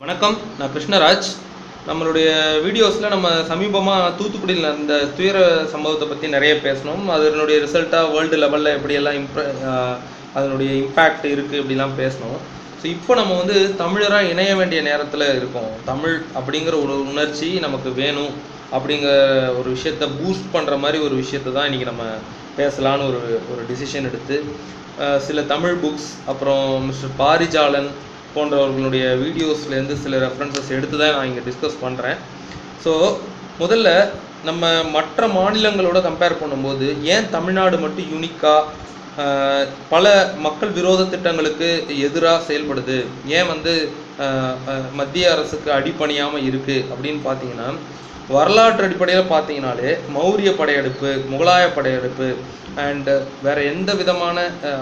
வணக்கம் நான் கிருஷ்ணராஜ். நம்மளுடைய வீடியோஸில் நம்ம சமீபமாக தூத்துக்குடியில் நடந்த துயர சம்பவத்தை பற்றி நிறைய பேசணும் அதனுடைய ரிசல்ட்டாக வேர்ல்டு லெவலில் எப்படியெல்லாம் இம்ப்ர அதனுடைய இம்பேக்ட் இருக்குது இப்படிலாம் பேசணும் ஸோ இப்போ நம்ம வந்து தமிழராக இணைய வேண்டிய நேரத்தில் இருக்கோம். தமிழ் அப்படிங்கிற ஒரு உணர்ச்சி நமக்கு வேணும் அப்படிங்கிற ஒரு விஷயத்த பூஸ்ட் பண்ணுற மாதிரி ஒரு விஷயத்தை தான் இன்றைக்கி நம்ம பேசலான்னு ஒரு ஒரு டிசிஷன் எடுத்து சில தமிழ் புக்ஸ் அப்புறம் மிஸ்டர் பாரிஜாலன் போன்றவர்களுடைய வீடியோஸ்லேருந்து சில ரெஃபரன்சஸ் எடுத்து தான் நான் இங்கே டிஸ்கஸ் பண்ணுறேன் ஸோ முதல்ல நம்ம மற்ற மாநிலங்களோட கம்பேர் பண்ணும்போது ஏன் தமிழ்நாடு மட்டும் யூனிக்காக பல மக்கள் விரோத திட்டங்களுக்கு எதிராக செயல்படுது? ஏன் வந்து மத்திய அரசுக்கு அடிப்பணியாமல் இருக்குது அப்படின்னு பார்த்தீங்கன்னா வரலாற்று அடிப்படையில் பார்த்தீங்கனாலே மௌரிய படையெடுப்பு முகலாய படையெடுப்பு அண்டு வேற எந்த விதமான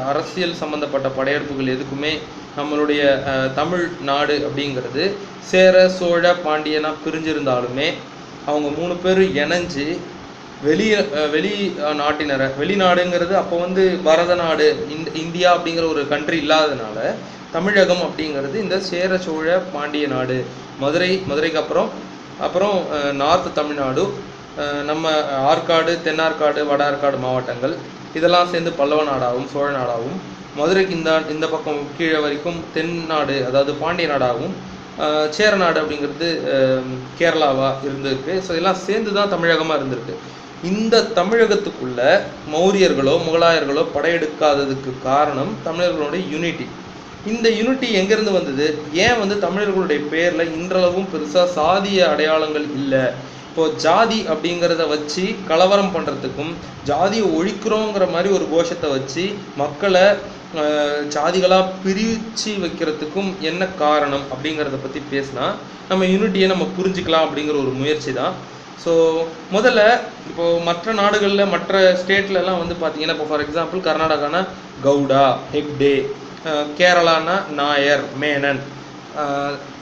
அரசியல் சம்மந்தப்பட்ட படையெடுப்புகள் எதுக்குமே நம்மளுடைய தமிழ் நாடு அப்படிங்கிறது சேர சோழ பாண்டியனா பிரிஞ்சிருந்தாலுமே அவங்க மூணு பேரும் இணைஞ்சு வெளிய வெளி நாட்டினரை. வெளிநாடுங்கிறது அப்போ வந்து பரத நாடு இந்தியா அப்படிங்கிற ஒரு கண்ட்ரி இல்லாததுனால தமிழகம் அப்படிங்கிறது இந்த சேர சோழ பாண்டிய நாடு. மதுரை மதுரைக்கு அப்புறம் அப்புறம் நார்த் தமிழ்நாடு நம்ம ஆற்காடு தென்னார்காடு வட ஆற்காடு மாவட்டங்கள். இதெல்லாம் சேர்ந்து பல்லவ நாடாகவும் சோழ நாடாகவும் மதுரைக்கு இந்த இந்த பக்கம் கீழே வரைக்கும் தென்னாடு அதாவது பாண்டிய நாடாகவும் சேரநாடு சேர நாடு அப்படிங்கிறது கேரளாவாக இருந்திருக்கு. ஸோ இதெல்லாம் சேர்ந்து தான் தமிழகமாக இருந்திருக்கு. இந்த தமிழகத்துக்குள்ள மௌரியர்களோ முகலாயர்களோ படையெடுக்காததுக்கு காரணம் தமிழர்களுடைய யூனிட்டி இந்த யூனிட்டி எங்கேருந்து வந்தது? ஏன் வந்து தமிழர்களுடைய பேரில் இன்றளவும் பெருசாக சாதிய அடையாளங்கள் இல்லை? இப்போ ஜாதி அப்படிங்கிறத வச்சு கலவரம் பண்ணுறதுக்கும் ஜாதியை ஒழிக்கிறோங்கிற மாதிரி ஒரு கோஷத்தை வச்சு மக்களை ஜாதிகளாக பிரித்து வைக்கிறதுக்கும் என்ன காரணம் அப்படிங்கிறத பற்றி பேசினா நம்ம யூனிட்டியை நம்ம புரிஞ்சுக்கலாம் அப்படிங்கிற ஒரு முயற்சி தான் ஸோ முதல்ல இப்போ மற்ற நாடுகளில் மற்ற ஸ்டேட்லலாம் வந்து பார்த்தீங்கன்னா இப்போ ஃபார் எக்ஸாம்பிள் கர்நாடகானா கவுடா ஹெக்டே கேரளானா நாயர் மேனன்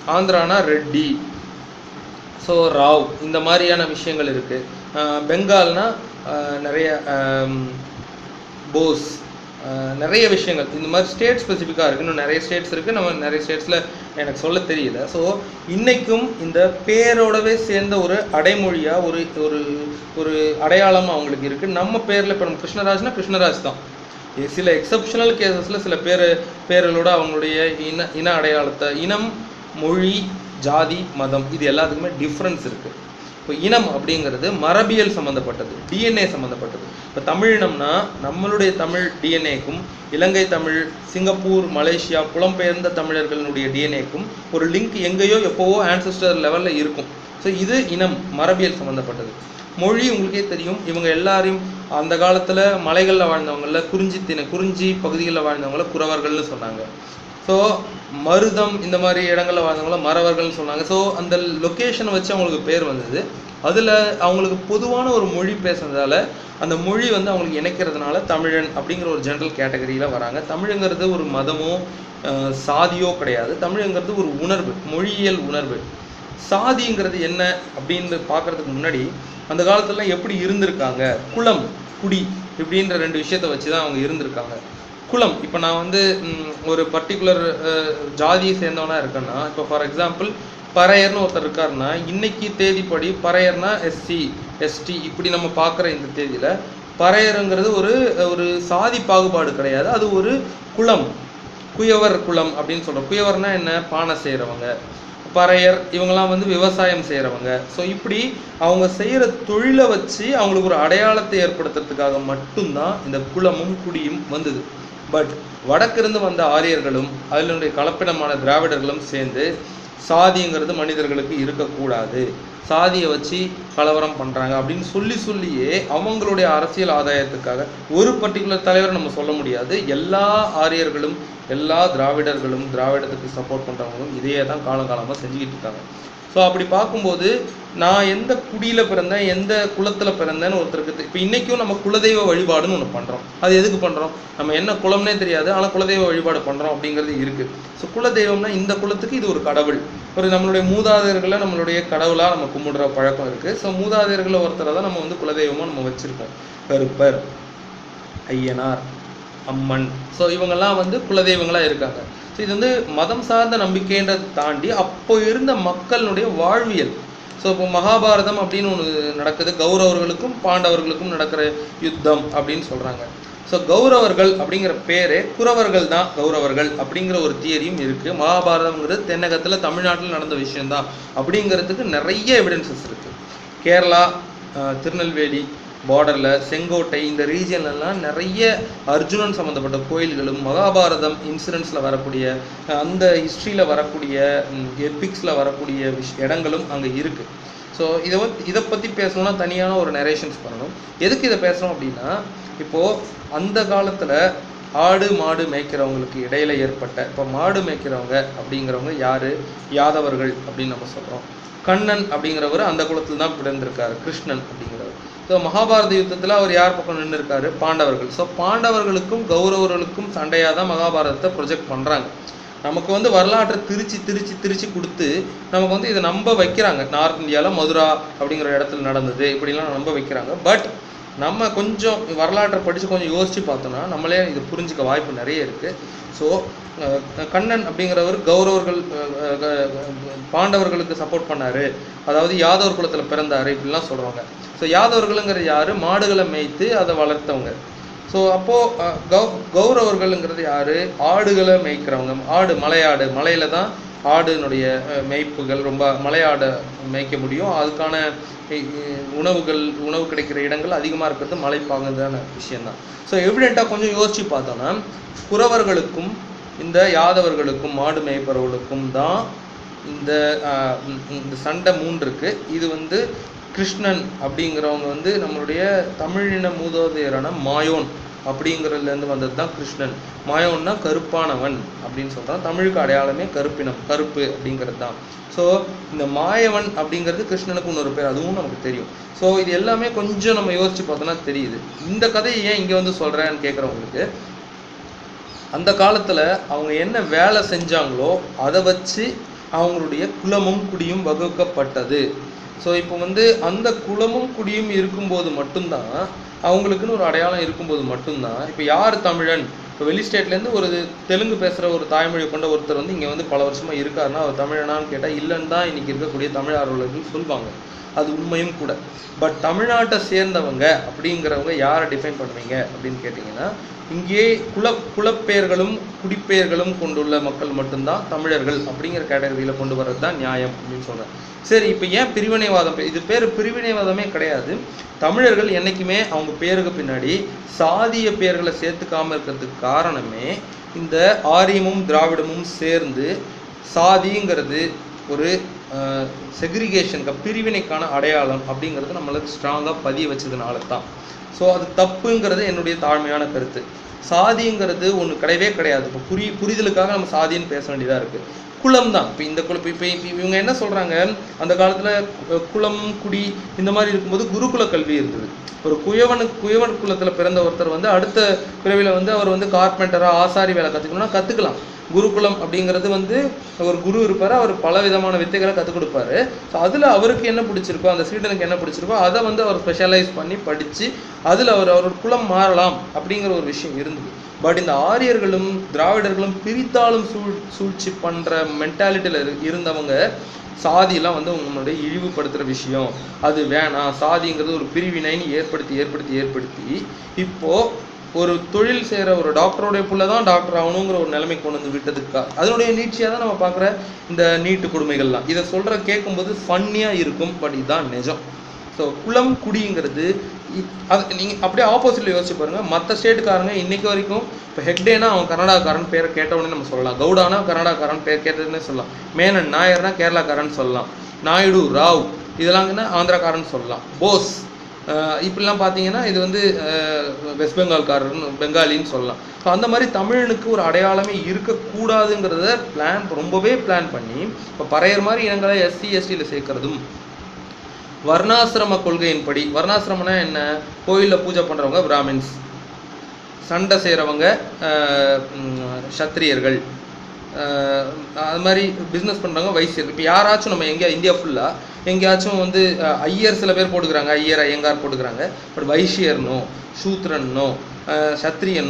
ஆந்திரானா ரெட்டி ஸோ ராவ் இந்த மாதிரியான விஷயங்கள் இருக்குது பெங்கால்னா நிறைய போஸ் நிறைய விஷயங்கள். இந்த மாதிரி ஸ்டேட் ஸ்பெசிஃபிக்காக இருக்குது இன்னும் நிறைய ஸ்டேட்ஸ் இருக்குது நம்ம நிறைய ஸ்டேட்ஸில் எனக்கு சொல்ல தெரியல. ஸோ இன்றைக்கும் இந்த பேரோடவே சேர்ந்த ஒரு அடைமொழியாக ஒரு ஒரு ஒரு அடையாளம் அவங்களுக்கு இருக்குது நம்ம பேரில் இப்போ நம்ம கிருஷ்ணராஜ்னா கிருஷ்ணராஜ் தான். சில எக்ஸப்ஷனல் கேசஸில் சில பேர் பேர்களோட அவங்களுடைய இன இன அடையாளத்தை இனம் மொழி ஜாதி மதம் இது எல்லாத்துக்குமே டிஃப்ரென்ஸ் இருக்குது இப்போ இனம் அப்படிங்கிறது மரபியல் சம்மந்தப்பட்டது டிஎன்ஏ சம்மந்தப்பட்டது இப்போ தமிழினம்னா நம்மளுடைய தமிழ் டிஎன்ஏக்கும் இலங்கை தமிழ் சிங்கப்பூர் மலேசியா புலம்பெயர்ந்த தமிழர்களினுடைய டிஎன்ஏக்கும் ஒரு லிங்க் எங்கேயோ எப்போவோ ஆன்சஸ்டர் லெவலில் இருக்கும். ஸோ இது இனம் மரபியல் சம்மந்தப்பட்டது மொழி உங்களுக்கே தெரியும். இவங்க எல்லாரையும் அந்த காலத்தில் மலைகளில் வாழ்ந்தவங்கள குறிஞ்சி தின குறிஞ்சி பகுதிகளில் வாழ்ந்தவங்கள குறவர்கள்னு சொன்னாங்க. ஸோ மருதம் இந்த மாதிரி இடங்களில் வாழ்ந்தவங்கள மறவர்கள்னு சொன்னாங்க ஸோ அந்த லொக்கேஷனை வச்சு அவங்களுக்கு பேர் வந்தது. அதில் அவங்களுக்கு பொதுவான ஒரு மொழி பேசுனதால அந்த மொழி வந்து அவங்களுக்கு இணைக்கிறதுனால தமிழன் அப்படிங்கிற ஒரு ஜென்ரல் கேட்டகரியில் வராங்க. தமிழுங்கிறது ஒரு மதமோ சாதியோ கிடையாது. தமிழுங்கிறது ஒரு உணர்வு மொழியியல் உணர்வு. சாதிங்கிறது என்ன அப்படின்னு பார்க்குறதுக்கு முன்னாடி அந்த காலத்துலலாம் எப்படி இருந்திருக்காங்க? குளம் குடி இப்படின்ற ரெண்டு விஷயத்தை வச்சு தான் அவங்க இருந்திருக்காங்க. குலம் இப்போ நான் வந்து ஒரு பர்டிகுலர் ஜாதியை சேர்ந்தவனா இருக்கேன்னா இப்போ ஃபார் எக்ஸாம்பிள் பறையர்னு ஒருத்தர் இருக்காருன்னா இன்னைக்கு தேதிப்படி பறையர்னா எஸ்சி எஸ்டி இப்படி நம்ம பார்க்குற இந்த தேதியில் பறையருங்கிறது ஒரு ஒரு சாதி பாகுபாடு கிடையாது. அது ஒரு குலம் குயவர் குலம் அப்படின்னு சொல்கிறோம் குயவர்னா என்ன? பானை செய்கிறவங்க பறையர் இவங்கெல்லாம் வந்து விவசாயம் செய்கிறவங்க ஸோ இப்படி அவங்க செய்கிற தொழிலை வச்சு அவங்களுக்கு ஒரு அடையாளத்தை ஏற்படுத்துறதுக்காக மட்டும்தான் இந்த குலமும் குடியும் வந்தது. பட் வடக்கிருந்து வந்த ஆரியர்களும் அதனுடைய கலப்பிடமான திராவிடர்களும் சேர்ந்து சாதிங்கிறது மனிதர்களுக்கு இருக்கக்கூடாது. சாதியை வச்சு கலவரம் பண்ணுறாங்க அப்படின்னு சொல்லி சொல்லியே அவங்களுடைய அரசியல் ஆதாயத்துக்காக ஒரு பர்டிகுலர் தலைவரை நம்ம சொல்ல முடியாது. எல்லா ஆரியர்களும் எல்லா திராவிடர்களும் திராவிடத்துக்கு சப்போர்ட் பண்ணுறவங்களும் இதையே தான் காலங்காலமாக செஞ்சுக்கிட்டு இருக்காங்க. ஸோ அப்படி பார்க்கும்போது நான் எந்த குடியில் பிறந்தேன் எந்த குலத்தில் பிறந்தேன்னு ஒருத்தருக்கு இப்போ இன்றைக்கும் நம்ம குலதெய்வ வழிபாடுன்னு ஒன்று பண்ணுறோம் அது எதுக்கு பண்ணுறோம் நம்ம என்ன குலம்னே தெரியாது ஆனால் குலதெய்வ வழிபாடு பண்ணுறோம் அப்படிங்கிறது இருக்குது ஸோ குலதெய்வம்னா இந்த குலத்துக்கு இது ஒரு கடவுள். ஒரு நம்மளுடைய மூதாதையர்களை நம்மளுடைய கடவுளாக நம்ம கும்பிடுற பழக்கம் இருக்குது ஸோ மூதாதையர்களை ஒருத்தரை தான் நம்ம வந்து குலதெய்வமாக நம்ம வச்சுருக்கோம். கருப்பர் ஐயனார் அம்மன். ஸோ இவங்கெல்லாம் வந்து குலதெய்வங்களாக இருக்காங்க. ஸோ இது வந்து மதம் சார்ந்த நம்பிக்கைன்றதை தாண்டி அப்போ இருந்த மக்களுடைய வாழ்வியல். ஸோ இப்போ மகாபாரதம் அப்படின்னு ஒன்று நடக்குது. கௌரவர்களுக்கும் பாண்டவர்களுக்கும் நடக்கிற யுத்தம் அப்படின்னு சொல்கிறாங்க ஸோ கௌரவர்கள் அப்படிங்கிற பேரே குறவர்கள் தான் கௌரவர்கள் அப்படிங்கிற ஒரு தியரியும் இருக்குது மகாபாரதம்ங்கிறது தென்னகத்தில் தமிழ்நாட்டில் நடந்த விஷயம்தான் அப்படிங்கிறதுக்கு நிறைய எவிடன்சஸ் இருக்குது கேரளா திருநெல்வேலி பார்டரில் செங்கோட்டை இந்த ரீஜியன்லலாம் நிறைய அர்ஜுனன் சம்மந்தப்பட்ட கோயில்களும் மகாபாரதம் இன்சிடென்ட்ஸில் வரக்கூடிய அந்த ஹிஸ்ட்ரியில் வரக்கூடிய எபிக்ஸில் வரக்கூடிய விஷ் இடங்களும் அங்கே இருக்குது ஸோ இதை வந்து இதை பற்றி பேசணும்னா தனியான ஒரு நரேஷன்ஸ் பண்ணணும். எதுக்கு இதை பேசுகிறோம் அப்படின்னா இப்போது அந்த காலத்தில் ஆடு மாடு மேய்க்கிறவங்களுக்கு இடையில ஏற்பட்ட இப்போ மாடு மேய்க்கிறவங்க அப்படிங்கிறவங்க யார்? யாதவர்கள் அப்படின்னு நம்ம சொல்கிறோம் கண்ணன் அப்படிங்கிறவர் அந்த குலத்தில் தான் பிறந்திருக்காரு கிருஷ்ணன் அப்படிங்கிற ஸோ மகாபாரத யுத்தத்தில் அவர் யார் பக்கம் நின்று இருக்காரு பாண்டவர்கள். ஸோ பாண்டவர்களுக்கும் கௌரவர்களுக்கும் சண்டையாக தான் மகாபாரதத்தை ப்ரொஜெக்ட் பண்ணுறாங்க நமக்கு வந்து வரலாற்றை திருச்சி திருச்சி திருச்சி கொடுத்து நமக்கு வந்து இதை நம்ப வைக்கிறாங்க. நார்த் இந்தியாவில் மதுரா அப்படிங்கிற இடத்துல நடந்தது. இப்படிலாம் நம்ப வைக்கிறாங்க. பட் நம்ம கொஞ்சம் வரலாற்றை படித்து கொஞ்சம் யோசித்து பார்த்தோம்னா நம்மளே இது புரிஞ்சுக்க வாய்ப்பு நிறைய இருக்குது ஸோ கண்ணன் அப்படிங்கிறவர் கௌரவர்கள் பாண்டவர்களுக்கு சப்போர்ட் பண்ணாரு. அதாவது யாதவர் குலத்தில் பிறந்தாரு இப்படிலாம் சொல்கிறாங்க ஸோ யாதவர்களுங்கிறது யார்? மாடுகளை மேய்த்து அதை வளர்த்தவங்க. ஸோ அப்போது கௌ கௌரவர்களுங்கிறது யார்? ஆடுகளை மேய்க்கிறவங்க. ஆடு மலையாடு. மலையில தான் ஆடுனுடைய மேய்ப்புகள் ரொம்ப மலையாடை மேய்க்க முடியும். அதுக்கான உணவுகள் உணவு கிடைக்கிற இடங்கள் அதிகமாக இருக்கிறது மலைப்பாகுதான விஷயம்தான். ஸோ எவிடெண்ட்டாக கொஞ்சம் யோசித்து பார்த்தோன்னா குறவர்களுக்கும் இந்த யாதவர்களுக்கும் மாடு மேய்ப்பவர்களுக்கும் தான் இந்த இந்த சண்டை மூன்று இருக்கு இது வந்து கிருஷ்ணன் அப்படிங்கிறவங்க வந்து நம்மளுடைய தமிழின மூதோதையரான மாயோன் அப்படிங்கிறதுலேருந்து வந்தது தான் கிருஷ்ணன். மாயோன்னா கருப்பானவன் அப்படின்னு சொல்கிறான் தமிழுக்கு அடையாளமே கருப்பினம் கருப்பு அப்படிங்கிறது தான். ஸோ இந்த மாயவன் அப்படிங்கிறது கிருஷ்ணனுக்கு இன்னொரு பேர். அதுவும் நமக்கு தெரியும். ஸோ இது எல்லாமே கொஞ்சம் நம்ம யோசிச்சு பார்த்தோன்னா தெரியுது. இந்த கதையை ஏன் இங்கே வந்து சொல்கிறேன்னு கேட்குறவங்களுக்கு அந்த காலத்தில் அவங்க என்ன வேலை செஞ்சாங்களோ அதை வச்சு அவங்களுடைய குலமும் குடியும் வகுக்கப்பட்டது. ஸோ இப்போ வந்து அந்த குலமும் குடியும் இருக்கும்போது மட்டும்தான் அவங்களுக்குன்னு ஒரு அடையாளம் இருக்கும்போது மட்டும்தான் இப்போ யார் தமிழன்? இப்போ வெளி ஸ்டேட்லேருந்து ஒரு தெலுங்கு பேசுகிற ஒரு தாய்மொழி கொண்ட ஒருத்தர் வந்து இங்கே வந்து பல வருஷமாக இருக்காருன்னா அவர் தமிழனான்னு கேட்டால் இல்லைன்னு தான் இன்னைக்கு இருக்கக்கூடிய தமிழ் ஆர்வலர்கள் சொல்லுவாங்க அது உண்மையும் கூட. பட் தமிழ்நாட்டை சேர்ந்தவங்க அப்படிங்கிறவங்க யாரை டிஃபைன் பண்ணுவீங்க அப்படின்னு கேட்டிங்கன்னா இங்கே குல குலப்பெயர்களும் குடிப்பெயர்களும் கொண்டுள்ள மக்கள் மட்டும்தான் தமிழர்கள் அப்படிங்கிற கேட்டகரியில் கொண்டு வர்றது தான் நியாயம் அப்படின்னு சொல்கிறேன் சரி இப்போ ஏன் பிரிவினைவாதம்? இது பேர் பிரிவினைவாதமே கிடையாது. தமிழர்கள் என்றைக்குமே அவங்க பேருக்கு பின்னாடி சாதிய பெயர்களை சேர்த்துக்காமல் இருக்கிறதுக்கு காரணமே இந்த ஆரியமும் திராவிடமும் சேர்ந்து சாதிங்கிறது ஒரு செக்ரிகேஷனுக்கு பிரிவினைக்கான அடையாளம் அப்படிங்கிறது நம்மளுக்கு ஸ்ட்ராங்காக பதிய வச்சதுனால தான். ஸோ அது தப்புங்கிறது என்னுடைய தாழ்மையான கருத்து. சாதிங்கிறது ஒன்று கிடையவே கிடையாது. இப்போ புரி புரிதலுக்காக நம்ம சாதின்னு பேச வேண்டியதாக இருக்குது குலம் தான் இப்போ இந்த குளம் இப்போ இப்போ இவங்க என்ன சொல்கிறாங்க அந்த காலத்தில் குளம் குடி இந்த மாதிரி இருக்கும்போது குருகுல கல்வி இருந்தது. ஒரு குயவனுக்கு குயவன் குலத்தில் பிறந்த ஒருத்தர் வந்து அடுத்த பிறவியில் வந்து அவர் வந்து கார்பெண்டராக ஆசாரி வேலை கற்றுக்கணும்னா கற்றுக்கலாம் குருகுலம் அப்படிங்கிறது வந்து ஒரு குரு இருப்பார் அவர் பல விதமான வித்தைகளை கற்றுக் கொடுப்பாரு. ஸோ அதில் அவருக்கு என்ன பிடிச்சிருக்கோ அந்த சீடனுக்கு என்ன பிடிச்சிருக்கோ அதை வந்து அவர் ஸ்பெஷலைஸ் பண்ணி படித்து அதில் அவர் அவரோட குலம் மாறலாம் அப்படிங்கிற ஒரு விஷயம் இருந்தது. பட் இந்த ஆரியர்களும் திராவிடர்களும் பிரித்தாலும் சூழ் சூழ்ச்சி பண்ணுற மென்டாலிட்டியில் இருந்தவங்க சாதியெல்லாம் வந்து உங்களுடைய இழிவுபடுத்துகிற விஷயம். அது வேணாம் சாதிங்கிறது ஒரு பிரிவினைன்னு ஏற்படுத்தி ஏற்படுத்தி ஏற்படுத்தி. இப்போது ஒரு தொழில் செய்கிற ஒரு டாக்டருடைய புள்ள தான் டாக்டர் ஆகணுங்கிற ஒரு நிலைமை கொண்டு வந்து விட்டதுக்கா? அதனுடைய நீட்சியாக தான் நம்ம பார்க்குற இந்த நீட்டு கொடுமைகள்லாம். இதை சொல்கிற கேட்கும்போது ஃபன்னியாக இருக்கும் பட் இதுதான் நிஜம். ஸோ குளம் குடிங்கிறது அது நீங்கள் அப்படியே ஆப்போசிட்டில் யோசிச்சு பாருங்க. மற்ற ஸ்டேட்டுக்காரங்க இன்னைக்கு வரைக்கும் இப்போ ஹெக்டேனா அவன் கர்நாடகாரன் பேரை கேட்டவொடனே நம்ம சொல்லலாம். கவுடானா கர்நாடகாரன் பேர் கேட்டதுன்னே சொல்லலாம். மேனன் நாயர்னா கேரளாக்காரன் சொல்லலாம். நாயுடு ராவ் இதெல்லாம் ஆந்திராக்காரன் சொல்லலாம். போஸ் இப்படிலாம் பார்த்தீங்கன்னா இது வந்து வெஸ்ட் பெங்கால்காரர்னு பெங்காலின்னு சொல்லலாம். ஸோ அந்த மாதிரி தமிழனுக்கு ஒரு அடையாளமே இருக்கக்கூடாதுங்கிறத பிளான் ரொம்பவே பிளான் பண்ணி இப்போ பறையர் மாதிரி இனங்களை எஸ்சி எஸ்டியில் சேர்க்கறதும் வர்ணாசிரம கொள்கையின்படி வர்ணாசிரமம்னா என்ன? கோயிலில் பூஜை பண்ணுறவங்க பிராமின்ஸ். சண்டை செய்கிறவங்க சத்திரியர்கள். அது மாதிரி பிஸ்னஸ் பண்ணுறவங்க வைசியர் இப்போ யாராச்சும் நம்ம எங்கேயா இந்தியா ஃபுல்லாக எங்கேயாச்சும் வந்து ஐயர் சில பேர் போட்டுக்கிறாங்க ஐயர் ஐயங்கார் போட்டுக்கிறாங்க. பட் வைசியர்னோ சூத்ரன்னோ அஹ்,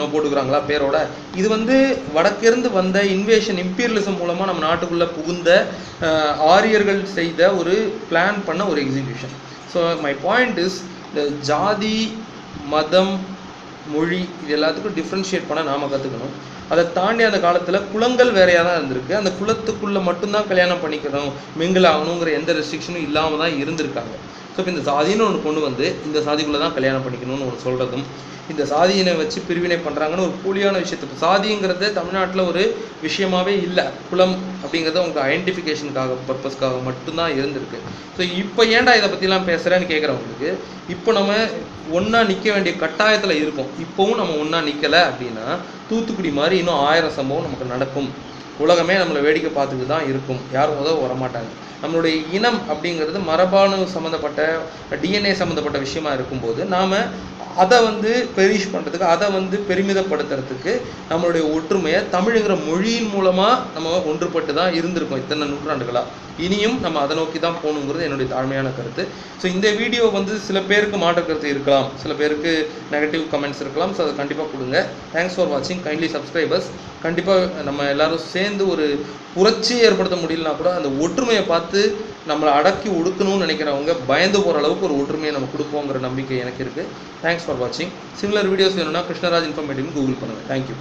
போட்டுக்கிறாங்களா பேரோட? இது வந்து வடக்கிருந்து வந்த இன்வேஷன் இம்பீரியலிசம் மூலமாக நம்ம நாட்டுக்குள்ளே புகுந்த ஆரியர்கள் செய்த ஒரு பிளான் பண்ண ஒரு execution so my point is இந்த ஜாதி மதம் மொழி இது எல்லாத்துக்கும் டிஃப்ரென்ஷியேட் பண்ண நாம கற்றுக்கணும் அதை தாண்டி அந்த காலத்தில் குலங்கள் வேறையாக தான் இருந்திருக்கு. அந்த குலத்துக்குள்ளே மட்டும்தான் கல்யாணம் பண்ணிக்கணும் மிங்கிள் ஆகணுங்கிற எந்த ரெஸ்ட்ரிக்ஷனும் இல்லாமல் தான் இருந்திருக்காங்க. ஸோ இப்போ இந்த சாதின்னு ஒன்று கொண்டு வந்து இந்த சாதிக்குள்ளே தான் கல்யாணம் பண்ணிக்கணும்னு ஒன்று சொல்கிறதும் இந்த சாதியினை வச்சு பிரிவினை பண்ணுறாங்கன்னு ஒரு போலியான விஷயத்துக்கு சாதிங்கிறது தமிழ்நாட்டில் ஒரு விஷயமாவே இல்லை. குலம் அப்படிங்கிறது உங்கள் ஐடென்டிஃபிகேஷனுக்காக பர்பஸ்க்காக மட்டும்தான் இருந்திருக்கு. ஸோ இப்போ ஏன்டா இதை பற்றிலாம் பேசுகிறேன்னு கேட்குறவங்களுக்கு இப்போ நம்ம ஒன்றா நிற்க வேண்டிய கட்டாயத்தில் இருக்கோம். இப்போவும் நம்ம ஒன்றா நிற்கலை அப்படின்னா தூத்துக்குடி மாதிரி இன்னும் ஆயிரம் சம்பவம் நமக்கு நடக்கும். உலகமே நம்மளை வேடிக்கை பார்த்துட்டு தான் இருக்கும். யாரும் உதவ வரமாட்டாங்க. நம்மளுடைய இனம் அப்படிங்கிறது மரபாணு சம்மந்தப்பட்ட டிஎன்ஏ சம்மந்தப்பட்ட விஷயமா இருக்கும்போது நாம் அதை வந்து பெரிஷ் பண்ணுறதுக்கு அதை வந்து பெருமிதப்படுத்துறதுக்கு நம்மளுடைய ஒற்றுமையை தமிழுங்கிற மொழியின் மூலமாக நம்ம ஒன்றுபட்டு தான் இருந்திருக்கோம் இத்தனை நூற்றாண்டுகளாக இனியும் நம்ம அதை நோக்கி தான் போகணுங்கிறது என்னுடைய தாழ்மையான கருத்து. ஸோ இந்த வீடியோ வந்து சில பேருக்கு மாற்று கருத்து இருக்கலாம். சில பேருக்கு நெகட்டிவ் கமெண்ட்ஸ் இருக்கலாம். ஸோ அதை கண்டிப்பாக கொடுங்க. தேங்க்ஸ் ஃபார் வாட்சிங் கைண்ட்லி சப்ஸ்கிரைபர்ஸ் கண்டிப்பாக நம்ம எல்லாரும் சேர்ந்து ஒரு புரட்சி ஏற்படுத்த முடியலனா கூட அந்த ஒற்றுமையை பார்த்து நம்மளை அடக்கி ஒடுக்கணும்னு நினைக்கிறவங்க பயந்து போகிற அளவுக்கு ஒரு ஒற்றுமையை நம்ம கொடுப்போங்கிற நம்பிக்கை எனக்கு இருக்குது தேங்க்ஸ் ஃபார் வாட்சிங் சிமிலர் வீடியோஸ் வேணும்னா கிருஷ்ணராஜ் இன்ஃபர்மேட்டிவ் கூகுள் பண்ணுங்கள் தேங்க்யூ